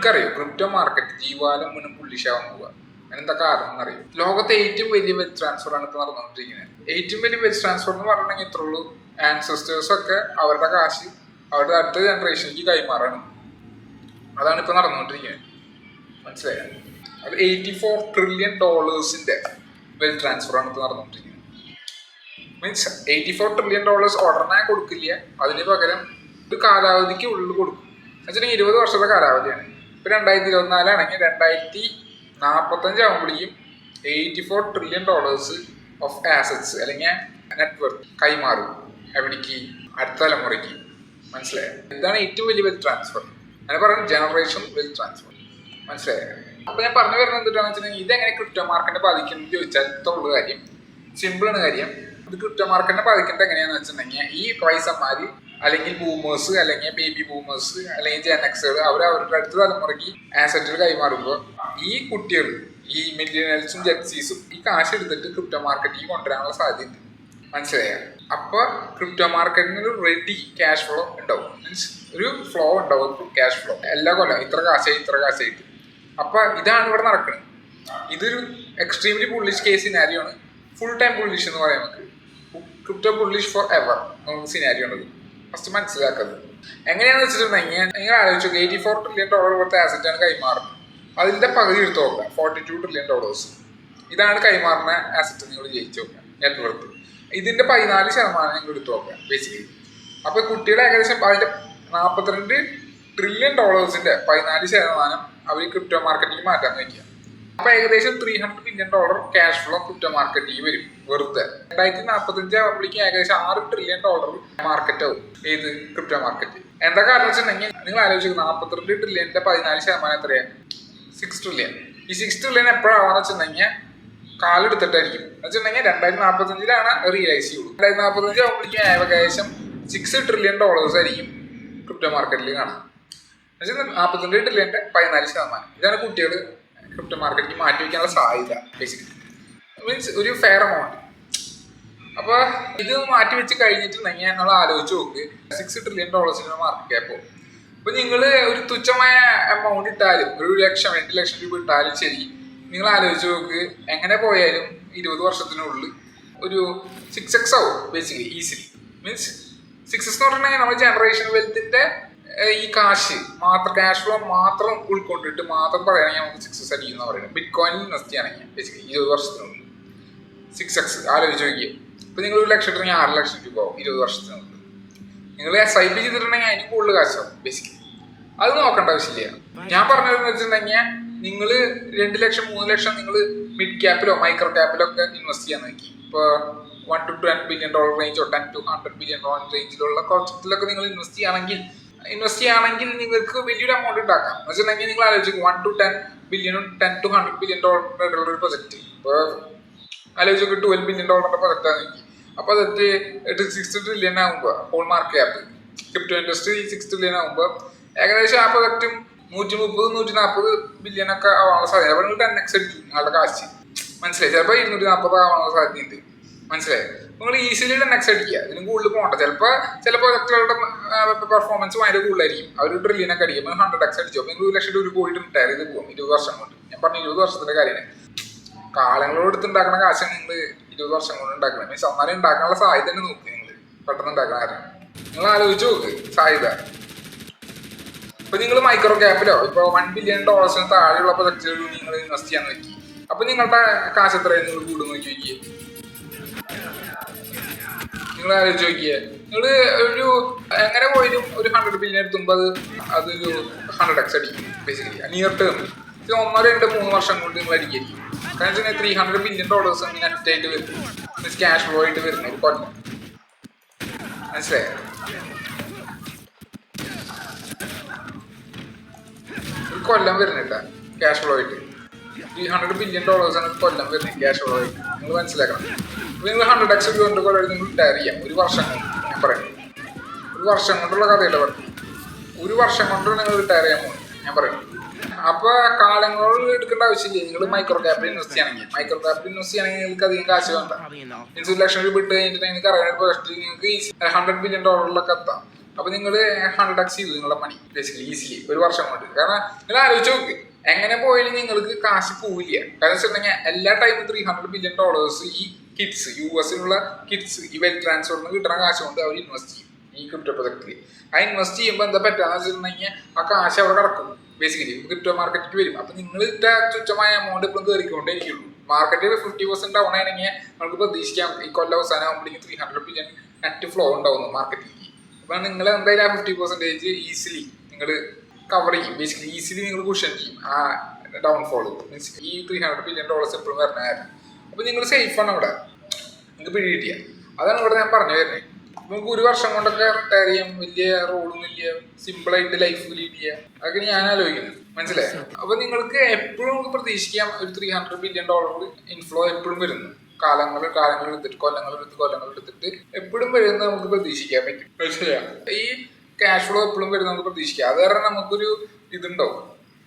നിങ്ങൾക്കറിയോ crypto market ജീവാലം മുന്നും പുള്ളിഷാവാൻ പോവുക. അതിനെന്താ കാരണം എന്നറിയോ? ലോകത്തെ ഏറ്റവും വലിയ വെച്ച് ട്രാൻസ്ഫർ ആണ് ഇപ്പോൾ നടന്നുകൊണ്ടിരിക്കുന്നത്. ഏറ്റവും വലിയ വെച്ച് ട്രാൻസ്ഫർ എന്ന് പറഞ്ഞിട്ടുണ്ടെങ്കിൽ ഇത്ര ഉള്ളൂ. ആൻസസ്റ്റേഴ്സ് ഒക്കെ അവരുടെ കാശ് അവരുടെ അടുത്ത ജനറേഷനിലേക്ക് കൈമാറണം. അതാണ് ഇപ്പൊ നടന്നുകൊണ്ടിരിക്കുന്നത്. മനസ്സിലായോ? അത് എയ്റ്റി ഫോർ ട്രില്യൺ ഡോളേഴ്സിന്റെ വെൽത്ത് ട്രാൻസ്ഫർ ആണ് ഇപ്പൊ നടന്നുകൊണ്ടിരിക്കുന്നത്. Means eighty four trillion dollars ഉടനെ കൊടുക്കില്ല. അതിന് പകരം ഒരു കാലാവധിക്ക് ഉള്ളിൽ കൊടുക്കും. എന്നുവെച്ചിട്ടുണ്ടെങ്കിൽ ഇരുപത് വർഷത്തെ കാലാവധിയാണ്. ഇപ്പൊ രണ്ടായിരത്തി ഇരുപത്തിനാലാണെങ്കിൽ രണ്ടായിരത്തി നാൽപ്പത്തഞ്ച് ആകുമ്പോഴേക്കും eighty four trillion dollars of assets അല്ലെങ്കിൽ നെറ്റ്വർക്ക് കൈമാറും എവിടേക്ക് അടുത്ത തലമുറയ്ക്ക്. മനസ്സിലായോ? ഇതാണ് ഏറ്റവും വലിയ വെൽത്ത് ട്രാൻസ്ഫർ അങ്ങനെ പറയുന്നത് ജനറേഷൻ വെൽത്ത് ട്രാൻസ്ഫർ മനസ്സിലായോ? അപ്പൊ ഞാൻ പറഞ്ഞു വരുന്നത് എന്താണെന്ന് വെച്ചിട്ടുണ്ടെങ്കിൽ ഇതെങ്ങനെ ക്രിപ്റ്റോ മാർക്കറ്റിനെ ബാധിക്കുന്നത് ചോദിച്ചാൽ ഇത്തുള്ള കാര്യം സിമ്പിളാണ് കാര്യം. ഇത് ക്രിപ്റ്റോ മാർക്കറ്റിനെ ബാധിക്കുന്നത് എങ്ങനെയാണെന്ന് വെച്ചിട്ടുണ്ടെങ്കിൽ ഈ വയസ്സന്മാര് അല്ലെങ്കിൽ ബൂമേഴ്സ് അല്ലെങ്കിൽ ബേബി ബൂമേഴ്സ് അല്ലെങ്കിൽ ജെനക്സുകൾ അവർ അവരുടെ അടുത്ത തലമുറയ്ക്ക് ആസറ്റുകൾ കൈമാറുമ്പോൾ ഈ കുട്ടികൾ ഈ മില്ലിയനൽസും ജെക്സീസും ഈ കാശ് എടുത്തിട്ട് ക്രിപ്റ്റോ മാർക്കറ്റിൽ കൊണ്ടുവരാനുള്ള സാധ്യത മനസ്സിലായ? അപ്പൊ ക്രിപ്റ്റോ മാർക്കറ്റിന് ഒരു റെഡി ക്യാഷ് ഫ്ലോ ഉണ്ടാവും. മീൻസ് ഒരു ഫ്ലോ ഉണ്ടാവും ക്യാഷ് ഫ്ലോ എല്ലാ കൊല്ലം ഇത്ര കാശായി ഇത്ര കാശായിട്ട് അപ്പൊ ഇതാണ് ഇവിടെ നടക്കുന്നത്. ഇതൊരു എക്സ്ട്രീംലി പുള്ളിഷ് കേസ് സിനാരിയോ ആണ്. ഫുൾ ടൈം പുള്ളിഷ് എന്ന് പറയാം നമുക്ക്. Crypto bullish forever scenario ആണ് ഫസ്റ്റ് മനസ്സിലാക്കുന്നത്. എങ്ങനെയാണെന്ന് വെച്ചിട്ടുണ്ടെങ്കിൽ നിങ്ങൾ ആലോചിച്ചു എയ്റ്റി ഫോർ ട്രില്യൺ ഡോളർ പോലത്തെ ആസറ്റാണ് കൈമാറുന്നത്. അതിന്റെ പകുതി എടുത്ത് നോക്കുക ഫോർട്ടി ടു ട്രില്യൺ ഡോളേഴ്സ് ഇതാണ് കൈമാറുന്ന ആസറ്റ് നിങ്ങൾ ജയിച്ചു നോക്കുക നെറ്റ്വർത്ത് ഇതിന്റെ പതിനാല് ശതമാനം നിങ്ങൾ എടുത്തു നോക്കുക ബേസിക്കലി അപ്പോൾ കുട്ടിയുടെ ഏകദേശം അതിന്റെ നാൽപ്പത്തിരണ്ട് ട്രില്യൺ ഡോളേഴ്സിന്റെ പതിനാല് ശതമാനം അവർ ക്രിപ്റ്റോ മാർക്കറ്റിൽ മാറ്റാൻ വയ്ക്കുക അപ്പൊ ഏകദേശം three hundred billion dollar cash flow crypto മാർക്കറ്റിൽ വരും. വെറുതെ. രണ്ടായിരത്തി നാൽപ്പത്തഞ്ച് ആകുമ്പോഴേക്കും ഏകദേശം ആറ് ട്രില്യൺ ഡോളർ മാർക്കറ്റ് ആവും ഏത് ക്രിപ്റ്റോ മാർക്കറ്റ് എന്താ കാരണം വെച്ചിട്ടുണ്ടെങ്കിൽ നിങ്ങൾ ആലോചിച്ചു നാൽപ്പത്തിരണ്ട് ട്രില്യന്റെ പതിനാല് ശതമാനം എത്രയാണ് സിക്സ് ട്രില്യൺ ഈ സിക്സ് ട്രില്യൺ എപ്പോഴാണെന്ന് വെച്ചിട്ടുണ്ടെങ്കിൽ കാലെടുത്തിട്ടായിരിക്കും. വെച്ചിട്ടുണ്ടെങ്കിൽ രണ്ടായിരത്തി നാൽപ്പത്തഞ്ചിലാണ് റിയലൈസ് ചെയ്യുള്ളൂ. രണ്ടായിരത്തി നാൽപ്പത്തഞ്ച് ആകുമ്പോഴേക്കും ഏകദേശം സിക്സ് ട്രില്യൺ ഡോളേഴ്സ് ആയിരിക്കും ക്രിപ്റ്റോ മാർക്കറ്റിൽ കാണാം എന്നുവെച്ചാൽ നാൽപ്പത്തിരണ്ട് ട്രില്യന്റെ പതിനാല് ശതമാനം. ഇതാണ് കുട്ടികൾ ക്രിപ്റ്റോ മാർക്കറ്റിൽ മാറ്റി വയ്ക്കാനുള്ള സാധ്യത ബേസിക്കലി മീൻസ് ഒരു ഫെയർ എമൗണ്ട് അപ്പൊ ഇത് മാറ്റി വെച്ച് കഴിഞ്ഞിട്ടുണ്ടെങ്കിൽ ഞങ്ങൾ ആലോചിച്ച് നോക്ക്. സിക്സ് ട്രില്യൺ ഡോളേഴ്സിന്റെ മാർക്കറ്റ് ക്യാപ്പ് അപ്പൊ നിങ്ങൾ ഒരു തുച്ഛമായ എമൗണ്ട് ഇട്ടാലും ഒരു ലക്ഷം രണ്ട് ലക്ഷം രൂപ ഇട്ടാലും ശരി. നിങ്ങൾ ആലോചിച്ച് നോക്ക് എങ്ങനെ പോയാലും ഇരുപത് വർഷത്തിനുള്ളിൽ ഒരു സിക്സ് എക്സ് ആവും basically easily means six x എന്ന് പറഞ്ഞിട്ടുണ്ടെങ്കിൽ നമ്മുടെ ജനറേഷൻ വെൽത്തിന്റെ ഈ കാശ് മാത്രം ക്യാഷ് ഫ്ലോ മാത്രം ഉൾക്കൊണ്ടിട്ട് മാത്രം പറയുകയാണെങ്കിൽ നമുക്ക് സിക്സസ് എന്ന് പറയുന്നത്. ബിറ്റ് കോയിനിൽ ഇൻവെസ്റ്റ് ചെയ്യണമെങ്കിൽ ബേസിക്കലി ഇരുപത് വർഷത്തിനുള്ളിൽ. സിക്സ് എക്സ് ആലോചിച്ച് നോക്കിയേ. ഇപ്പൊ നിങ്ങൾ ഒരു ലക്ഷം ഇട്ടുണ്ടെങ്കിൽ ആറ് ലക്ഷം രൂപ ആവും ഇരുപത് വർഷത്തിനുള്ളിൽ. നിങ്ങൾ എസ് ഐ ചെയ്തിട്ടുണ്ടെങ്കിൽ അതിന് കൂടുതൽ കാശാവും ബേസിക്കലി അത് നോക്കേണ്ട ആവശ്യമില്ല. ഞാൻ പറഞ്ഞതെന്ന് വെച്ചിട്ടുണ്ടെങ്കിൽ നിങ്ങൾ രണ്ട് ലക്ഷം മൂന്ന് ലക്ഷം നിങ്ങൾ മിഡ് ക്യാപ്പിലോ മൈക്രോ ക്യാപ്പിലോ ഒക്കെ ഇൻവെസ്റ്റ് ചെയ്യാൻ നോക്കി. ഇപ്പോൾ one to ten billion dollar റേഞ്ചോ ten to hundred billion dollar റേഞ്ചിലുള്ള കോൺസെപ്റ്റിലൊക്കെ നിങ്ങൾ ഇൻവെസ്റ്റ് ചെയ്യുകയാണെങ്കിൽ ഇൻവെസ്റ്റ് ചെയ്യുകയാണെങ്കിൽ നിങ്ങൾക്ക് വലിയൊരു എമൗണ്ട് ഉണ്ടാക്കാം. എന്ന് വെച്ചിട്ടുണ്ടെങ്കിൽ നിങ്ങൾ ആലോചിക്കും വൺ ടു ടെൻ ബില്യണും ടെൻ ടു ഹൺഡ്രഡ് ബില്യൺ ഡോളറിന്റെ ഒരു പ്രൊജക്ട് ഇപ്പോൾ ആലോചിച്ചൊക്കെ ട്വൽവ് ബില്യൺ ഡോളറിന്റെ പ്രൊജക്ട് ആണ് നോക്കി അപ്പോൾ അത് സിക്സ് ട്രില്യൺ ആകുമ്പോൾ whole market cap crypto industry six trillion ആകുമ്പോൾ ഏകദേശം ആ പ്രൊജക്റ്റും നൂറ്റി മുപ്പത് നൂറ്റി നാൽപ്പത് ബില്യൺ ഒക്കെ ആവാനുള്ള സാധ്യത. അപ്പോൾ നിങ്ങൾ ടെൻ എക്സ് അടിക്കും നിങ്ങളുടെ കാശ്. മനസ്സിലായി? ചിലപ്പോൾ ഇരുന്നൂറ്റി നാൽപ്പത് ആവാനുള്ള സാധ്യതയുണ്ട്. മനസ്സിലായി? നിങ്ങൾ ഈസിലി നെക്സ് അടിക്കുക. ഇതിന് കൂടുതൽ പോകണ്ട. ചിലപ്പോൾ ചില പ്രൊജക്ടുകളുടെ പെർഫോമൻസ് ഭയങ്കര കൂടുതലായിരിക്കും. അവർ അടിക്കും നിങ്ങൾ ഹൺഡ്രഡ് എക്സ് അടിച്ചു. അപ്പോൾ ഒരു ലക്ഷം രൂപ പോയിട്ട് റിട്ടയർ ചെയ്ത് പോകും. ഇരുപത് വർഷം കൊണ്ട്. ഞാൻ പറഞ്ഞ ഇരുപത് വർഷത്തിന്റെ കാര്യമാണ്. കാലങ്ങളോട് എടുത്തുണ്ടാക്കുന്ന കാശാണ് നിങ്ങൾ ഇരുപത് വർഷം കൊണ്ട് ഉണ്ടാക്കുന്നത് മീൻസ് അന്നാലും ഉണ്ടാക്കാനുള്ള സാധ്യത തന്നെ നോക്ക് നിങ്ങൾ പെട്ടെന്ന് ഉണ്ടാക്കുന്ന കാര്യം. നിങ്ങൾ ആലോചിച്ച് നോക്ക് സാധ്യത. ഇപ്പൊ നിങ്ങൾ മൈക്രോ ക്യാപ്പിലോ ഇപ്പൊ വൺ ബില്യൺ ഡോളേഴ്സിന് താഴെയുള്ള പ്രൊജക്റ്റുകൾ നിങ്ങൾ ഇൻവെസ്റ്റ് ചെയ്യാൻ നോക്കി. അപ്പൊ നിങ്ങളുടെ കാശ് എത്രയാണ് നിങ്ങൾ കൂടുന്നു നോക്കി നിങ്ങൾ ആലോചിച്ച് നോക്കിയേ. നിങ്ങൾ ഒരു എങ്ങനെ പോയാലും ഒരു ഹൺഡ്രഡ് ബില്യൺ എടുത്തുമ്പോൾ അത് അതൊരു ഹൺഡ്രഡ് എക്സ് അടിക്കും ബേസിക്കലി നിയർ ടേം ഇത് ഒന്നോ രണ്ട് മൂന്ന് വർഷം കൊണ്ട് നിങ്ങൾ അടിക്കായിരിക്കും. കാരണം വെച്ചാൽ three hundred billion dollars net ആയിട്ട് വരും ക്യാഷ് ഫ്ലോ ആയിട്ട് വരുന്ന ഒരു കൊല്ലം മനസ്സിലായോ? ഒരു കൊല്ലം വരുന്നില്ല ക്യാഷ് ഫ്ലോ ആയിട്ട്. ത്രീ ഹൺഡ്രഡ് ബില്യൺ ആണ് കൊല്ലം വരുന്നത് ക്യാഷ് ഫ്ലോ ആയിട്ട്. നിങ്ങൾ മനസ്സിലാക്കണം. നിങ്ങൾ ഹൺഡ്രഡ് എക്സ് കൊണ്ട് കൊല്ലം നിങ്ങൾ ഡയർ ചെയ്യാം. ഒരു വർഷം കൊണ്ട് ഞാൻ പറയാം. ഒരു വർഷം കൊണ്ടുള്ള കഥയല്ല പറഞ്ഞു ഒരു വർഷം കൊണ്ട് നിങ്ങൾ റിട്ടയർ ചെയ്യാൻ പോകും ഞാൻ പറയും. അപ്പോൾ കാലങ്ങളിൽ എടുക്കേണ്ട ആവശ്യമില്ല. നിങ്ങൾ മൈക്രോ ക്യാപ്പിൽ ഇൻവെസ്റ്റ് ചെയ്യണമെങ്കിൽ. മൈക്രോ ക്യാപ്പിൽ ഇൻവെസ്റ്റ് ചെയ്യണമെങ്കിൽ നിങ്ങൾക്ക് അധികം കാശ് വേണ്ട. മീൻസ് ലക്ഷം രൂപ ഇട്ട് കഴിഞ്ഞിട്ട് നിങ്ങൾക്ക് അറിയാൻ പ്രൊജക്ട് നിങ്ങൾക്ക് ഹൺഡ്രഡ് ബില്യൺ ഡോളറിലൊക്കെ എത്താം. അപ്പോൾ നിങ്ങൾ ഹൺഡ്രഡ് എക്സ് ചെയ്തു നിങ്ങളുടെ മണി ബേസിക്കലി ഈസിലി ഒരു വർഷം കൊണ്ട്. കാരണം നിങ്ങൾ ആലോചിച്ച് നോക്ക്. എങ്ങനെ പോയാലും നിങ്ങൾക്ക് കാശ് പോവില്ല. കാരണം വെച്ചിട്ടുണ്ടെങ്കിൽ എല്ലാ ടൈമും ത്രീ ഹൺഡ്രഡ് ബില്യൺ ഡോളേഴ്സ് ഈ കിഡ്സ് യു എസിലുള്ള കിഡ്സ് ഇവർ ട്രാൻസ്ഫറിന് കിട്ടുന്ന കാശ് കൊണ്ട് അവർ ഇൻവെസ്റ്റ് ചെയ്യും ഈ ക്രിപ്റ്റോ പ്രൊജക്റ്റിൽ ആ ഇൻവെസ്റ്റ് ചെയ്യുമ്പോൾ എന്താ പറ്റുക വെച്ചിട്ടുണ്ടെങ്കിൽ ആ കാശ് അവിടെ കിടക്കും ബേസിക്കലി ക്രിപ്റ്റോ മാർക്കറ്റിൽ വരും. അപ്പൊ നിങ്ങൾ ഇട്ട തുച്ഛമായ എമൗണ്ട് ഇപ്പോഴും കയറിക്കൊണ്ടേ ഇരിക്കുള്ളൂ മാർക്കറ്റിൽ ഫിഫ്റ്റി പെർസെന്റ് ഡൗൺ ആണെങ്കിൽ നമുക്ക് പ്രതീക്ഷിക്കാം ഈ കൊല്ലം അവസാനം ആകുമ്പോഴേക്കും three hundred billion net flow ഉണ്ടാവുന്നു മാർക്കറ്റിലേക്ക് അപ്പൊ നിങ്ങൾ എന്തായാലും ആ ഫിഫ്റ്റി പെർസെന്റേജ് ഈസിലി നിങ്ങൾ കവർ ചെയ്യും. ബേസിക്കലി ഈസിലി നിങ്ങൾ കുഷൻ ചെയ്യും ആ ഡൗൺഫോൾ മീൻസ് ഈ ത്രീ ഹൺഡ്രഡ് ബില്യൺ ഡോളേഴ്സ് എപ്പോഴും കാര്യം. അപ്പൊ നിങ്ങൾ സേഫാണ് അവിടെ. നിങ്ങൾക്ക് പിടി കിട്ടിയ അതാണ് ഇവിടെ ഞാൻ പറഞ്ഞു വരുന്നത് നമുക്ക് ഒരു വർഷം കൊണ്ടൊക്കെ റിട്ടയർ ചെയ്യാം. വലിയ റോളും വലിയ സിമ്പിളായിട്ട് ലൈഫ് ലീഡ് ചെയ്യാം. അതൊക്കെ ഞാൻ ആലോചിക്കുന്നത്. മനസ്സിലായി? അപ്പൊ നിങ്ങൾക്ക് എപ്പോഴും നമുക്ക് പ്രതീക്ഷിക്കാം ഒരു three hundred billion dollar inflow എപ്പോഴും വരുന്നു. കാലങ്ങൾ കാലങ്ങൾ എടുത്തിട്ട് കൊല്ലങ്ങൾ എടുത്ത് കൊല്ലങ്ങൾ എടുത്തിട്ട് എപ്പോഴും വരുന്നത് നമുക്ക് പ്രതീക്ഷിക്കാൻ പറ്റും. മനസ്സിലായോ? ഈ ക്യാഷ് ഫ്ലോ എപ്പോഴും വരുന്നത് നമുക്ക് പ്രതീക്ഷിക്കാം. അത് കാരണം നമുക്കൊരു ഇതുണ്ടാവും.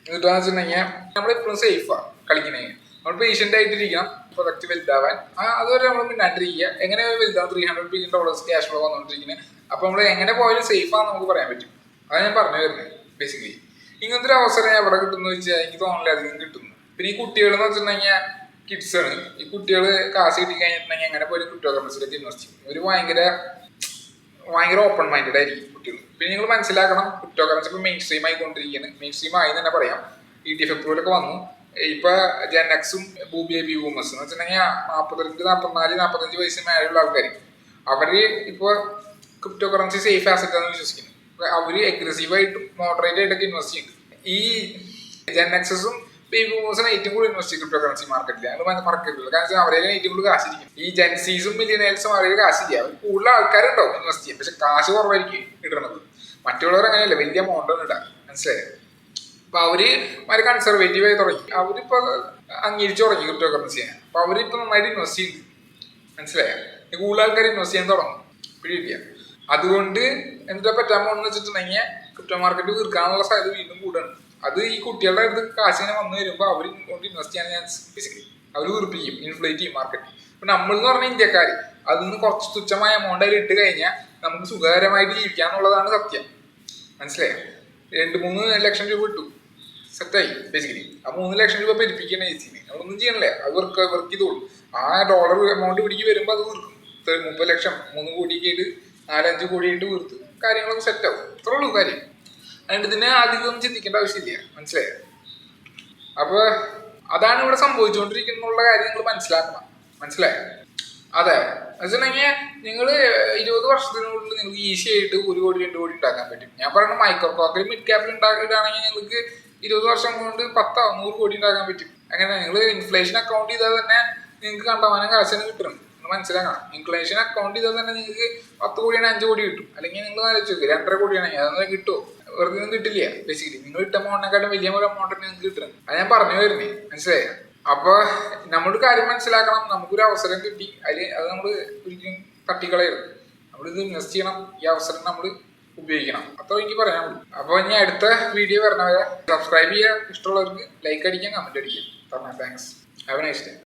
എന്നിട്ടാന്ന് വെച്ചിട്ടുണ്ടെങ്കിൽ നമ്മളെപ്പോഴും സേഫാണ് കളിക്കണേ നമ്മൾ പേഷ്യന്റ് ആയിട്ടിരിക്കണം പ്രൊഡക്റ്റ് വലുതാവാൻ. അതുവരെ നമ്മൾ മിണ്ടാണ്ടിരിക്കുക എങ്ങനെ വലുതാവും? Three hundred billion dollars cash flow വന്നുകൊണ്ടിരിക്കുന്നത് അപ്പൊ നമ്മൾ എങ്ങനെ പോയാലും സേഫ് ആണെന്ന് നമുക്ക് പറയാൻ പറ്റും. അതാണ് ഞാൻ പറഞ്ഞു വരുന്നത് ബേസിക്കലി ഇങ്ങനത്തെ ഒരു അവസരം എവിടെ കിട്ടുന്നു വെച്ചാൽ എനിക്ക് തോന്നില്ല അധികം കിട്ടുന്നു. പിന്നെ ഈ കുട്ടികൾ എന്ന് വെച്ചിട്ടുണ്ടെങ്കിൽ കിഡ്സ് ആണ്. ഈ കുട്ടികൾ കാശ് കിട്ടി കഴിഞ്ഞിട്ടുണ്ടെങ്കിൽ എങ്ങനെ പോലും ക്രിപ്റ്റോ കറൻസിയിലേക്ക് ഇൻവെസ്റ്റ് ചെയ്യും. ഒരു ഭയങ്കര ഭയങ്കര ഓപ്പൺ മൈൻഡഡ് ആയിരിക്കും കുട്ടികൾ പിന്നെ നിങ്ങൾ മനസ്സിലാക്കണം ക്രിപ്റ്റോ കറൻസി ഇപ്പോൾ മെയിൻ സ്ട്രീം ആയിക്കൊണ്ടിരിക്കുകയാണ്. മെയിൻ സ്ട്രീം ആയി തന്നെ പറയാം. ഇ ടി എഫ് എപ്പോഴൊക്കെ വന്നു. ഇപ്പൊ ജെനക്സും ബൂബി ബി ബൂമസ് എന്ന് വെച്ചിട്ടുണ്ടെങ്കിൽ നാൽപ്പത്തിരണ്ട് നാൽപ്പത്തിനാല് നാൽപ്പത്തഞ്ച് വയസ്സ് മേലുള്ള ആൾക്കാർ അവർ ഇപ്പൊ ക്രിപ്റ്റോ കറൻസി സേഫ് ആസറ്റ് ആണെന്ന് വിശ്വസിക്കുന്നു. അവർ അഗ്രസീവ് ആയിട്ട് മോഡറേറ്റ് ആയിട്ടൊക്കെ ഇൻവെസ്റ്റ് ചെയ്യുന്നുണ്ട്. ഈ ജെൻഎക്സസും ബേബി ബൂമേഴ്സിന് ഏറ്റവും കൂടുതൽ ഇൻവെസ്റ്റ് ചെയ്യും ക്രിപ്റ്റോ കറൻസി മാർക്കറ്റിൽ അത് മാർക്കറ്റിൽ കാരണം അവരെ ഏറ്റവും കൂടുതൽ കാശിരിക്കും ഈ ജെൻസീസും മില്ലിയനേഴ്സും അവരെ കാശില്ല അവർ കൂടുതൽ ആൾക്കാരുണ്ടാവും ഇൻവെസ്റ്റ് ചെയ്യും പക്ഷെ കാശ് കുറവായിരിക്കും ഇടണത്. മറ്റുള്ളവർ അങ്ങനെയല്ല. വലിയ ഒന്നും ഇടാം. മനസ്സിലായോ? അപ്പൊ അവർ അവർ കൺസർവേറ്റീവ് ആയി തുടങ്ങി. അവരിപ്പോ അംഗീകരിച്ചു തുടങ്ങി ക്രിപ്റ്റോ കറൻസിയെ അപ്പൊ അവരിപ്പോ നന്നായിട്ട് ഇൻവെസ്റ്റ് ചെയ്യുന്നു മനസ്സിലായോ? കൂടുതൽ ആൾക്കാർ ഇൻവെസ്റ്റ് ചെയ്യാൻ തുടങ്ങും. പിടിയില്ല. അതുകൊണ്ട് എന്താ പറ്റാൻ പോകുന്ന വെച്ചിട്ടുണ്ടെങ്കിൽ ക്രിപ്റ്റോ മാർക്കറ്റ് തീർക്കാനുള്ള സാധ്യത വീണ്ടും കൂടാണ് അത് ഈ കുട്ടികളുടെ അടുത്ത് കാശ് ഇങ്ങനെ വന്നു വരുമ്പോൾ അവർ കൊണ്ട് ഇൻവെസ്റ്റ് ചെയ്യാൻ ചാൻസ് ബേസിക്കലി അവർ വീർപ്പിക്കും ഇൻഫ്ലേറ്റ് ചെയ്യും മാർക്കറ്റ് അപ്പൊ നമ്മൾ എന്ന് പറഞ്ഞ ഇന്ത്യക്കാർ അതിൽ നിന്ന് കുറച്ച് തുച്ഛമായ എമൗണ്ട് അതിൽ ഇട്ട് കഴിഞ്ഞാൽ നമുക്ക് സുഖകരമായിട്ട് ജീവിക്കാന്നുള്ളതാണ് സത്യം. മനസ്സിലായോ? രണ്ട് മൂന്ന് ലക്ഷം രൂപ കിട്ടും. സെറ്റായി ബേസിക്കലി ആ മൂന്ന് ലക്ഷം രൂപ പെരിപ്പിക്കണ ചേച്ചി നമ്മളൊന്നും ചെയ്യണല്ലേ. അത് വർക്ക് വർക്ക് ചെയ്തോളൂ. ആ ഡോളർ എമൗണ്ട് പിടിക്ക് വരുമ്പോൾ അത് ഇത്ര മുപ്പത് ലക്ഷം മൂന്ന് കോടിയൊക്കെ ആയിട്ട് നാലഞ്ച് കോടി ആയിട്ട് വീർത്ത്. കാര്യങ്ങളൊക്കെ സെറ്റാവും അത്രേ ഉള്ളൂ കാര്യം. അതുകൊണ്ട് ഇതിനെ അധികം ചിന്തിക്കേണ്ട ആവശ്യമില്ല. മനസ്സിലായോ? അപ്പൊ അതാണ് ഇവിടെ സംഭവിച്ചുകൊണ്ടിരിക്കുന്നുള്ള കാര്യം നിങ്ങൾ മനസ്സിലാക്കണം. മനസ്സിലായോ? അതെ. വെച്ചിട്ടുണ്ടെങ്കിൽ നിങ്ങൾ ഇരുപത് വർഷത്തിനുള്ളിൽ നിങ്ങൾക്ക് ഈസി ആയിട്ട് ഒരു കോടി രണ്ട് കോടി ഉണ്ടാക്കാൻ പറ്റും. ഞാൻ പറയുന്നത് മൈക്രോ കോക്കിൽ മിഡ് ക്യാപിൽ ഉണ്ടാക്കിയിട്ടാണെങ്കിൽ നിങ്ങൾക്ക് ഇരുപത് വർഷം കൊണ്ട് പത്തോ നൂറ് കോടി ഉണ്ടാക്കാൻ പറ്റും. അങ്ങനെ നിങ്ങൾ ഇൻഫ്ലേഷൻ അക്കൗണ്ട് ചെയ്താൽ തന്നെ നിങ്ങൾക്ക് കണ്ടമാനം കാശിന് കിട്ടണം. നിങ്ങൾ മനസ്സിലാക്കണം. ഇൻഫ്ലേഷൻ അക്കൗണ്ട് ചെയ്താൽ തന്നെ നിങ്ങൾക്ക് പത്ത് കോടിയാണ് അഞ്ച് കോടി കിട്ടും. അല്ലെങ്കിൽ നിങ്ങൾ ആലോചിച്ച് രണ്ടര കോടിയാണെങ്കിൽ അതൊന്നും കിട്ടുമോ വെറുതെ ഒന്നും കിട്ടില്ല ബേസിക്കലി നിങ്ങൾ ഇട്ട എമൗണ്ടിനെക്കാട്ടും വലിയ ഒരു എമൗണ്ട് നിങ്ങൾക്ക് കിട്ടുന്നത് അത് ഞാൻ പറഞ്ഞു വരുന്നേ. മനസ്സിലായ? അപ്പൊ നമ്മളൊരു കാര്യം മനസ്സിലാക്കണം. നമുക്കൊരു അവസരം കിട്ടി. അതിൽ അത് നമ്മൾ ഒരിക്കലും തട്ടിക്കളയരുത്. നമ്മളിത് ഇൻവെസ്റ്റ് ചെയ്യണം. ഈ അവസരം നമ്മൾ ഉപയോഗിക്കണം. അപ്പോൾ എനിക്ക് പറയാനുള്ളൂ അപ്പോൾ ഇനി അടുത്ത വീഡിയോ വരണവരെ സബ്സ്ക്രൈബ് ചെയ്യുക. ഇഷ്ടമുള്ളവർക്ക് ലൈക്ക് അടിക്കാം കമന്റ് അടിക്കാം thanks have a nice day